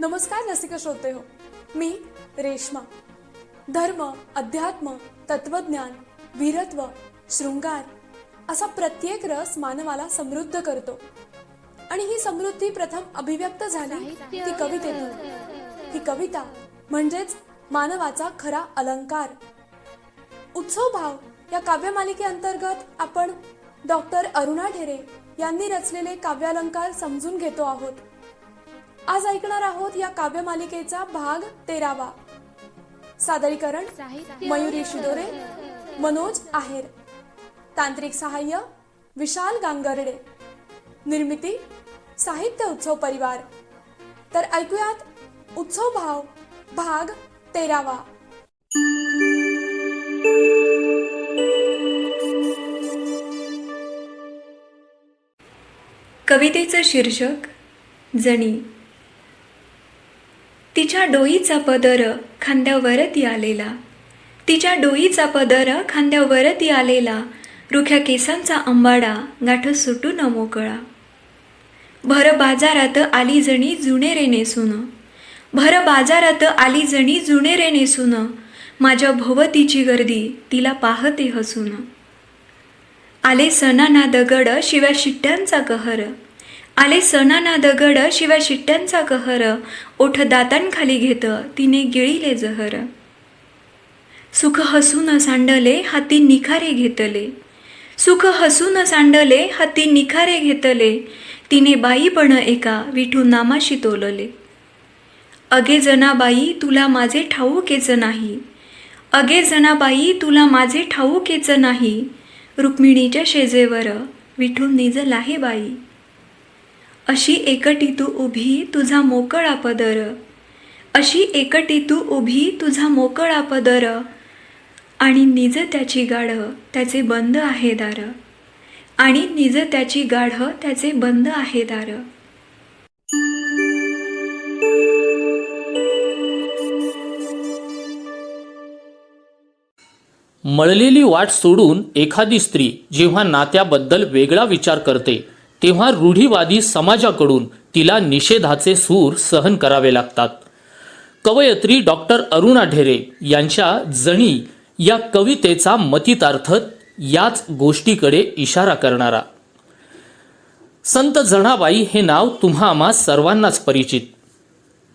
नमस्कार रसिक श्रोते हो. मी रेश्मा. धर्म अध्यात्म तत्वज्ञान वीरत्व शृंगार असा प्रत्येक रस मानवाला समृद्ध करतो. आणि ही समृद्धी प्रथम अभिव्यक्त झाली ती कवितेतून. ही कविता म्हणजेच मानवाचा खरा अलंकार. उत्सव भाव या काव्यमालिकेअंतर्गत आपण डॉक्टर अरुणा ढेरे यांनी रचलेले काव्यालंकार समजून घेतो आहोत. आज ऐकणार आहोत या काव्यमालिकेचा भाग तेरावा. सादरीकरण मयुरी शिदोरे मनोज आहेर. तांत्रिक सहाय्य विशाल गांगर्डे. निर्मिती साहित्य उत्सव परिवार. तर ऐकूयात उत्सव भाव भाग तेरावा. कवितेचं शीर्षक जणी. तिच्या डोईचा पदर खांद्यावरती आलेला. तिच्या डोईचा पदर खांद्यावरती आलेला. रुख्या केसांचा अंबाडा गाठ सुटून मोकळा. भर बाजारात आली जणी जुनेरे नेसून. भर बाजारात आली जणी जुनेरे नेसून. माझ्या भोवतीची गर्दी तिला पाहते हसून. आले सणाना दगड शिव्या शिट्ट्यांचा कहर. आले सणाना दगड शिवाय शिट्ट्यांचा कहर. ओठ दातांखाली घेत तिने गिळीले जहर. सुख हसून सांडले हाती निखारे घेतले. सुख हसून सांडले हाती निखारे घेतले. तिने बाईपण एका विठू नामाशी तोलले. अगे जनाबाई तुला माझे ठाऊकेच नाही. अगे जनाबाई तुला माझे ठाऊकेच नाही. रुक्मिणीच्या शेजेवर विठू निजला हे बाई. अशी एकटी तू उभी तुझा मोकळा पदर अशी एकटी तू उभी तुझा मोकळा पदर आणि निज त्याची गाढ त्याचे बंद आहे दार. आणि निज त्याची गाढ त्याचे बंद आहे दार. मळलेली वाट सोडून एखादी स्त्री जेव्हा नात्याबद्दल वेगळा विचार करते तेव्हा रूढीवादी समाजाकडून तिला निषेधाचे सूर सहन करावे लागतात. कवयत्री डॉक्टर अरुणा ढेरे यांच्या जणी या कवितेचा मतितार्थ याच गोष्टीकडे इशारा करणारा. संत जणाबाई हे नाव तुम्हा आम्हा सर्वांनाच परिचित.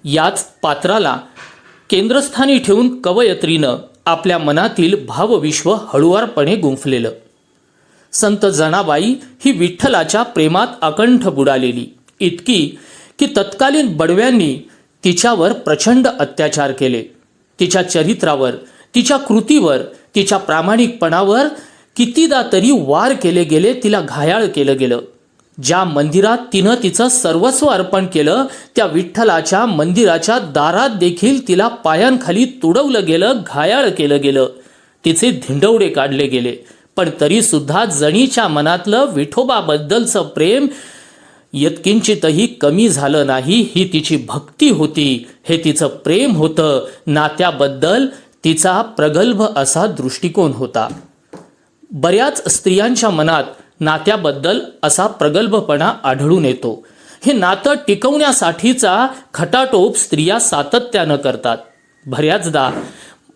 याच पात्राला केंद्रस्थानी ठेवून कवयत्रीनं आपल्या मनातील भावविश्व हळुवारपणे गुंफलेलं. संत जनाबाई ही विठ्ठलाच्या प्रेमात अकंठ बुडालेली. इतकी की तत्कालीन बडव्यांनी तिच्यावर प्रचंड अत्याचार केले. तिच्या चरित्रावर तिच्या कृतीवर तिच्या प्रामाणिकपणावर कितीदा तरी वार केले गेले तिला घायाळ केलं गेलं. ज्या मंदिरात तिनं तिचं सर्वस्व अर्पण केलं त्या विठ्ठलाच्या मंदिराच्या दारात देखील तिला पायांखाली तुडवलं गेलं घायाळ केलं गेलं. तिचे धिंडवडे काढले गेले. पण तरी सुद्धा जणीच्या मनातलं विठोबाबद्दलचं प्रेम यत्किंचितही कमी झालं नाही ही तिची भक्ती होती. हे तिचं प्रेम होतं. नात्याबद्दल तिचा प्रगल्भ असा दृष्टिकोन होता. बऱ्याच स्त्रियांच्या मनात नात्याबद्दल असा प्रगल्भपणा आढळून येतो. हे नातं टिकवण्यासाठीचा खटाटोप स्त्रिया सातत्यानं करतात. बऱ्याचदा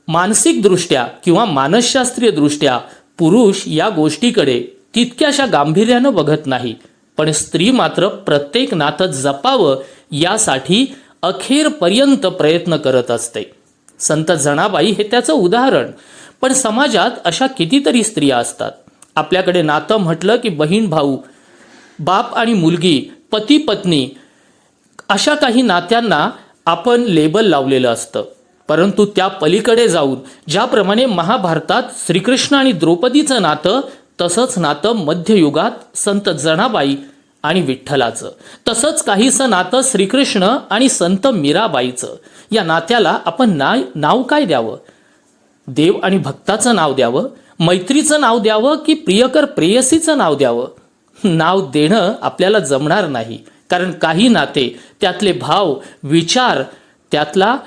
मानसिकदृष्ट्या किंवा मानसशास्त्रीय दृष्ट्या पुरुष या गोष्टीकडे तितक्याशा गांभीर्यानं बघत नाही. पण स्त्री मात्र प्रत्येक नातं जपावं यासाठी अखेरपर्यंत प्रयत्न करत असते. संत जणाबाई हे त्याचं उदाहरण. पण समाजात अशा कितीतरी स्त्रिया असतात. आपल्याकडे नातं म्हटलं की बहीण भाऊ बाप आणि मुलगी पती पत्नी अशा काही नात्यांना आपण लेबल लावलेलं असतं. परंतु त्या पलीकडे जाऊन ज्याप्रमाणे महाभारतात श्रीकृष्ण आणि द्रौपदीचं नातं तसंच नातं मध्ययुगात संत जणाबाई आणि विठ्ठलाचं. तसंच काहीसं नातं श्रीकृष्ण आणि संत मीराबाईचं. या नात्याला आपण नाय नाव काय द्यावं? देव आणि भक्ताचं नाव द्यावं? मैत्रीचं नाव द्यावं की प्रियकर प्रेयसीचं नाव द्यावं? नाव देणं आपल्याला जमणार नाही. कारण काही नाते त्यातले भाव विचार त्यातला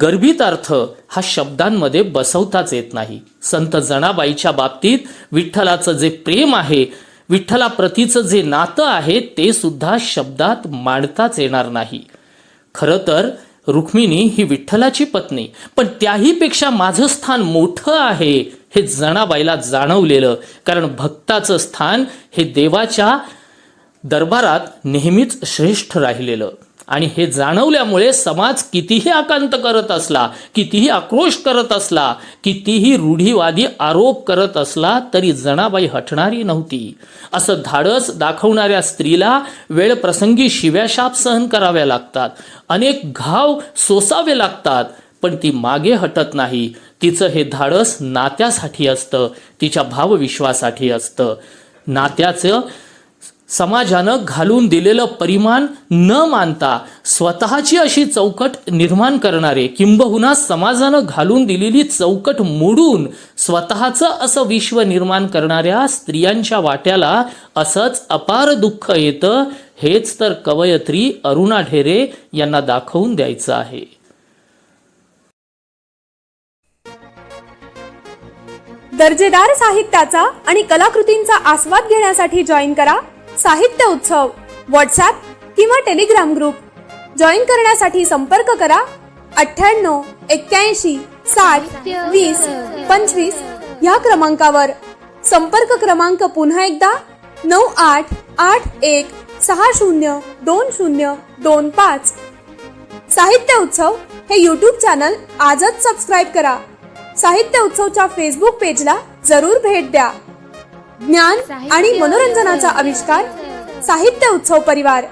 गर्भित अर्थ हा शब्दांमध्ये बसवताच येत नाही. संत जणाबाईच्या बाबतीत विठ्ठलाचं जे प्रेम आहे विठ्ठलाप्रतीचं जे नातं आहे ते सुद्धा शब्दात मांडताच येणार नाही. खरं तर रुक्मिणी ही विठ्ठलाची पत्नी पण त्याहीपेक्षा माझं स्थान मोठं आहे हे जणाबाईला जाणवलेलं कारण भक्ताचं स्थान हे देवाच्या दरबारात नेहमीच श्रेष्ठ राहिलेलं. आणि हे जाणवल्यामुळे समाज कितीही आकांत करत असला कितीही आक्रोश करत असला कितीही रूढीवादी आरोप करत असला तरी जणाबाई हटणारी नव्हती. असं धाडस दाखवणाऱ्या स्त्रीला वेळ प्रसंगी शिव्याशाप सहन कराव्या लागतात. अनेक घाव सोसावे लागतात पण ती मागे हटत नाही. तिचं हे धाडस नात्यासाठी असतं तिच्या भावविश्वासाठी असतं. नात्याचं समाजानं घालून दिलेलं परिमाण न मानता स्वतःची अशी चौकट निर्माण करणारे किंबहुना समाजानं घालून दिलेली चौकट मोडून स्वतःचं असं विश्व निर्माण करणाऱ्या स्त्रियांच्या वाट्याला असंच अपार दुःख येतं हेच तर कवयत्री अरुणा ढेरे यांना दाखवून द्यायचं आहे. दर्जेदार साहित्याचा आणि कलाकृतींचा आस्वाद घेण्यासाठी जॉईन करा साहित्य उत्सव व्हॉट्सॲप किंवा टेलिग्राम ग्रुप जॉईन करण्यासाठी संपर्क करा अठ्ठ्याण्णव एक्क्याऐंशी साठ वीस पंचवीस ह्या क्रमांकावर. संपर्क क्रमांक पुन्हा एकदा नऊ आठ आठ एक सहा शून्य दोन शून्य दोन पाच. साहित्य उत्सव हे यूट्यूब चॅनल आजच सबस्क्राईब करा. साहित्य उत्सवच्या फेसबुक पेजला जरूर भेट द्या. ज्ञान आणि मनोरंजनाचा आविष्कार साहित्य उत्सव परिवार.